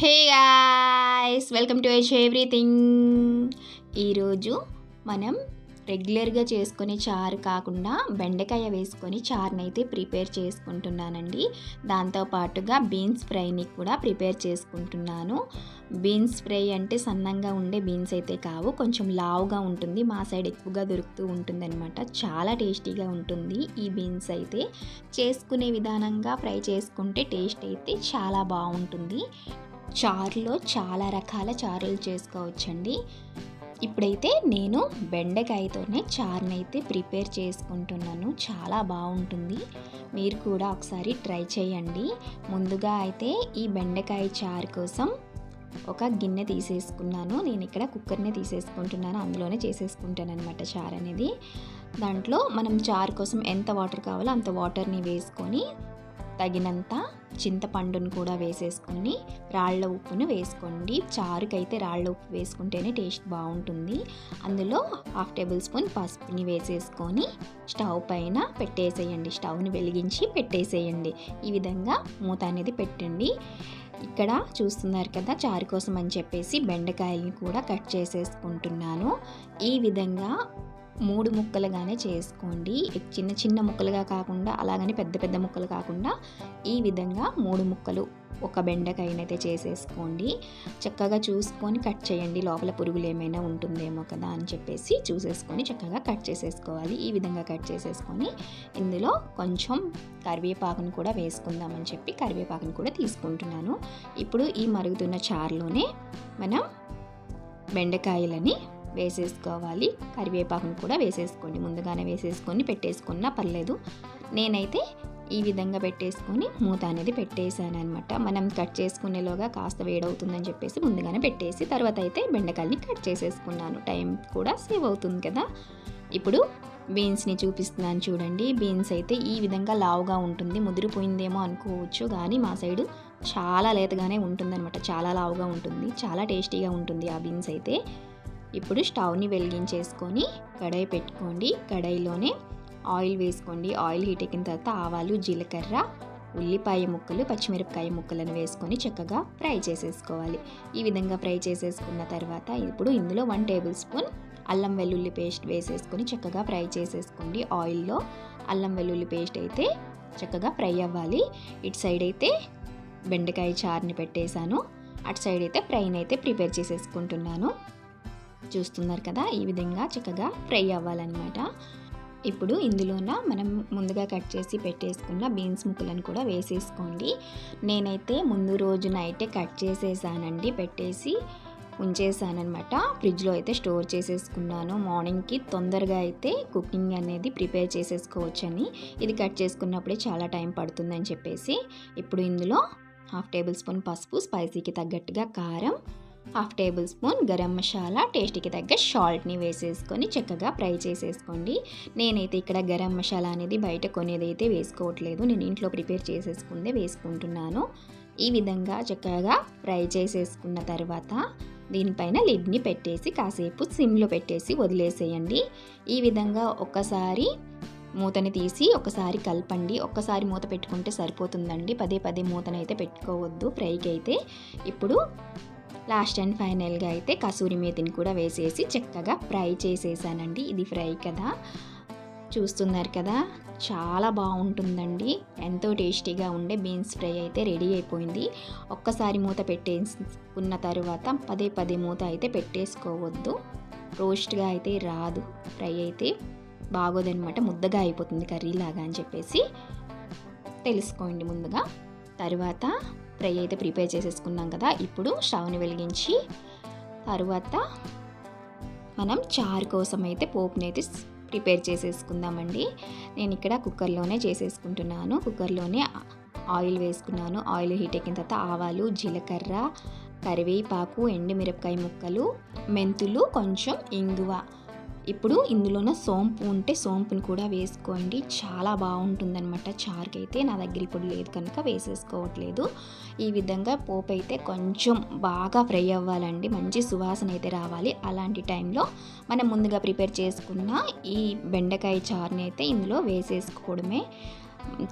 Hey guys welcome to H everything ఈరోజు మనం రెగ్యులర్గా చేసుకునే చారు కాకుండా బెండకాయ వేసుకొని చారుని అయితే ప్రిపేర్ చేసుకుంటున్నానండి. దాంతో పాటుగా బీన్స్ ఫ్రైని కూడా ప్రిపేర్ చేసుకుంటున్నాను. బీన్స్ ఫ్రై అంటే సన్నంగా ఉండే బీన్స్ అయితే కావు కొంచెం లావుగా ఉంటుంది మా సైడ్ ఎక్కువగా దొరుకుతూ ఉంటుందన్నమాట. చాలా టేస్టీగా ఉంటుంది ఈ బీన్స్ అయితే. చేసుకునే విధానంగా ఫ్రై చేసుకుంటే టేస్ట్ అయితే చాలా బాగుంటుంది. చారులో చాలా రకాల చారులు చేసుకోవచ్చండి. ఇప్పుడైతే నేను బెండకాయతోనే చారుని అయితే ప్రిపేర్ చేసుకుంటున్నాను. చాలా బాగుంటుంది. మీరు కూడా ఒకసారి ట్రై చేయండి. ముందుగా అయితే ఈ బెండకాయ చారు కోసం ఒక గిన్నె తీసేసుకున్నాను. నేను ఇక్కడ కుక్కర్నే తీసేసుకుంటున్నాను. అందులోనే చేసేసుకుంటాను అనమాట చారు అనేది. దాంట్లో మనం చారు కోసం ఎంత వాటర్ కావాలో అంత వాటర్ని వేసుకొని తగినంత చింతపండును కూడా వేసేసుకొని రాళ్ళ ఉప్పును వేసుకోండి. చారుకైతే రాళ్ళ ఉప్పు వేసుకుంటేనే టేస్ట్ బాగుంటుంది. అందులో హాఫ్ టేబుల్ స్పూన్ పసుపుని వేసేసుకొని స్టవ్ పైన పెట్టేసేయండి. స్టవ్ని వెలిగించి పెట్టేసేయండి. ఈ విధంగా మూత అనేది పెట్టండి. ఇక్కడ చూస్తున్నారు కదా చారు కోసం అని చెప్పేసి బెండకాయలను కూడా కట్ చేసేసుకుంటున్నాను. ఈ విధంగా మూడు ముక్కలుగానే చేసుకోండి. చిన్న చిన్న ముక్కలుగా కాకుండా అలాగని పెద్ద పెద్ద ముక్కలు కాకుండా ఈ విధంగా మూడు ముక్కలు ఒక బెండకాయనైతే చేసేసుకోండి. చక్కగా చూసుకొని కట్ చేయండి. లోపల పురుగులు ఏమైనా ఉంటుందేమో కదా అని చెప్పేసి చూసేసుకొని చక్కగా కట్ చేసేసుకోవాలి. ఈ విధంగా కట్ చేసేసుకొని ఇందులో కొంచెం కరివేపాకును కూడా వేసుకుందామని చెప్పి కరివేపాకును కూడా తీసుకుంటున్నాను. ఇప్పుడు ఈ మరుగుతున్న చారులోనే మనం బెండకాయలని వేసేసుకోవాలి. కరివేపాకును కూడా వేసేసుకోండి. ముందుగానే వేసేసుకొని పెట్టేసుకున్నా పర్లేదు. నేనైతే ఈ విధంగా పెట్టేసుకొని మూత అనేది పెట్టేశాను అనమాట మనం కట్ చేసుకునేలోగా కాస్త వేడవుతుందని చెప్పేసి ముందుగానే పెట్టేసి తర్వాత అయితే బెండకాయని కట్ చేసేసుకున్నాను. టైం కూడా సేవ్ అవుతుంది కదా. ఇప్పుడు బీన్స్ని చూపిస్తున్నాను చూడండి. బీన్స్ అయితే ఈ విధంగా లావుగా ఉంటుంది. ముదిరిపోయిందేమో అనుకోవచ్చు కానీ మా సైడు చాలా లేతగానే ఉంటుందన్నమాట. చాలా లావుగా ఉంటుంది. చాలా టేస్టీగా ఉంటుంది ఆ బీన్స్ అయితే. ఇప్పుడు స్టవ్ని వెలిగించేసుకొని కడాయి పెట్టుకోండి. కడాయిలోనే ఆయిల్ వేసుకోండి. ఆయిల్ హీట్ ఎక్కిన తర్వాత ఆవాలు జీలకర్ర ఉల్లిపాయ ముక్కలు పచ్చిమిరపకాయ ముక్కలను వేసుకొని చక్కగా ఫ్రై చేసేసుకోవాలి. ఈ విధంగా ఫ్రై చేసేసుకున్న తర్వాత ఇప్పుడు ఇందులో వన్ టేబుల్ స్పూన్ అల్లం వెల్లుల్లి పేస్ట్ వేసేసుకొని చక్కగా ఫ్రై చేసేసుకోండి. ఆయిల్లో అల్లం వెల్లుల్లి పేస్ట్ అయితే చక్కగా ఫ్రై అవ్వాలి. ఇటు సైడ్ అయితే బెండకాయ చారుని పెట్టేశాను. అటు సైడ్ అయితే ఫ్రైని అయితే ప్రిపేర్ చేసేసుకుంటున్నాను. చూస్తున్నారు కదా ఈ విధంగా చక్కగా ఫ్రై అవ్వాలన్నమాట. ఇప్పుడు ఇందులోన మనం ముందుగా కట్ చేసి పెట్టేసుకున్న బీన్స్ ముక్కలను కూడా వేసేసుకోండి. నేనైతే ముందు రోజు నైటే కట్ చేసేసానండి పెట్టేసి ఉంచేసానమాట ఫ్రిడ్జ్లో అయితే స్టోర్ చేసేసుకున్నాను. మార్నింగ్కి తొందరగా అయితే కుకింగ్ అనేది ప్రిపేర్ చేసేసుకోవచ్చని. ఇది కట్ చేసుకున్నప్పుడే చాలా టైం పడుతుందని చెప్పేసి. ఇప్పుడు ఇందులో హాఫ్ టేబుల్ స్పూన్ పసుపు స్పైసీకి తగ్గట్టుగా కారం half tablespoon garam masala టేస్ట్కి తగ్గ సాల్ట్ని వేసేసుకొని చక్కగా ఫ్రై చేసేసుకోండి. నేనైతే ఇక్కడ గరం మసాలా అనేది బయట కొనేదైతే వేసుకోవట్లేదు. నేను ఇంట్లో ప్రిపేర్ చేసేసుకుందే వేసుకుంటున్నాను. ఈ విధంగా చక్కగా ఫ్రై చేసేసుకున్న తర్వాత దీనిపైన లిడ్ని పెట్టేసి కాసేపు సిమ్లో పెట్టేసి వదిలేసేయండి. ఈ విధంగా ఒక్కసారి మూతని తీసి ఒకసారి కలపండి. ఒక్కసారి మూత పెట్టుకుంటే సరిపోతుందండి. పదే పదే మూతనైతే పెట్టుకోవద్దు ఫ్రైకి అయితే ఇప్పుడు లాస్ట్ అండ్ ఫైనల్గా అయితే కసూరి మేతిని కూడా వేసేసి చక్కగా ఫ్రై చేసేసానండి. ఇది ఫ్రై కదా. చూస్తున్నారు కదా చాలా బాగుంటుందండి. ఎంతో టేస్టీగా ఉండే బీన్స్ ఫ్రై అయితే రెడీ అయిపోయింది. ఒక్కసారి మూత పెట్టేసుకున్న తర్వాత పదే పదే మూత అయితే పెట్టేసుకోవద్దు. రోస్ట్గా అయితే రాదు. ఫ్రై అయితే బాగోదనమాట ముద్దగా అయిపోతుంది కర్రీ లాగా అని చెప్పేసి. తెలుసుకోండి ముందుగా. తర్వాత ఫ్రై అయితే ప్రిపేర్ చేసేసుకున్నాం కదా. ఇప్పుడు స్టవ్ని వెలిగించి తర్వాత మనం చారు కోసం అయితే పోపుని అయితే ప్రిపేర్ చేసేసుకుందామండి. నేను ఇక్కడ కుక్కర్లోనే చేసేసుకుంటున్నాను. కుక్కర్లోనే ఆయిల్ వేసుకున్నాను. ఆయిల్ హీట్ ఎక్కిన తర్వాత ఆవాలు జీలకర్ర కరివేపాకు ఎండుమిరపకాయ ముక్కలు మెంతులు కొంచెం ఇంగువ ఇప్పుడు ఇందులోన సోంపు ఉంటే సోంపుని కూడా వేసుకోండి. చాలా బాగుంటుందన్నమాట. చారుకి అయితే నా దగ్గర ఇప్పుడు లేదు కనుక వేసేసుకోవట్లేదు. ఈ విధంగా పోపు అయితే కొంచెం బాగా ఫ్రై అవ్వాలండి. మంచి సువాసన అయితే రావాలి. అలాంటి టైంలో మనం ముందుగా ప్రిపేర్ చేసుకున్న ఈ బెండకాయ చారుని అయితే ఇందులో వేసేసుకోవడమే.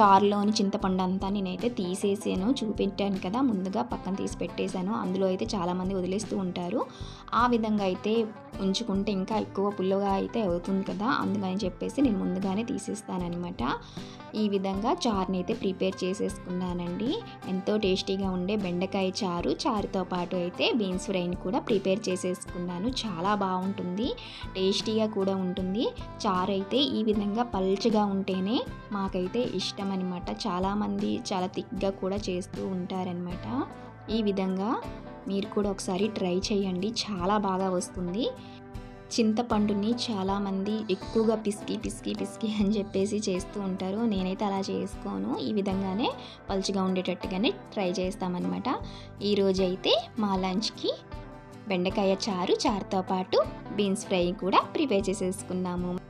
చారులోని చింతపండు అంతా నేనైతే తీసేసాను. చూపెట్టాను కదా ముందుగా పక్కన తీసి పెట్టేశాను. అందులో అయితే చాలామంది వదిలేస్తూ ఉంటారు. ఆ విధంగా అయితే ఉంచుకుంటే ఇంకా ఎక్కువ పుల్లగా అయితే అవుతుంది కదా అందుకని చెప్పేసి నేను ముందుగానే తీసేస్తానమాట ఈ విధంగా చారుని అయితే ప్రిపేర్ చేసేసుకున్నానండి. ఎంతో టేస్టీగా ఉండే బెండకాయ చారు. చారుతో పాటు అయితే బీన్స్ ఫ్రైని కూడా ప్రిపేర్ చేసేసుకున్నాను. చాలా బాగుంటుంది. టేస్టీగా కూడా ఉంటుంది. చారు అయితే ఈ విధంగా పల్చగా ఉంటేనే మాకైతే ఇష్టం అనమాట చాలామంది చాలా థిక్గా కూడా చేస్తూ ఉంటారనమాట. ఈ విధంగా మీరు కూడా ఒకసారి ట్రై చేయండి. చాలా బాగా వస్తుంది. చింతపండుని చాలామంది ఎక్కువగా పిసికి పిసికి పిసికి అని చెప్పేసి చేస్తూ ఉంటారు. నేనైతే అలా చేసుకోను. ఈ విధంగానే పలుచగా ఉండేటట్టుగానే ట్రై చేస్తామన్నమాట ఈరోజు అయితే మా లంచ్కి బెండకాయ చారు చారుతో పాటు బీన్స్ ఫ్రై కూడా ప్రిపేర్ చేసేసుకున్నాము.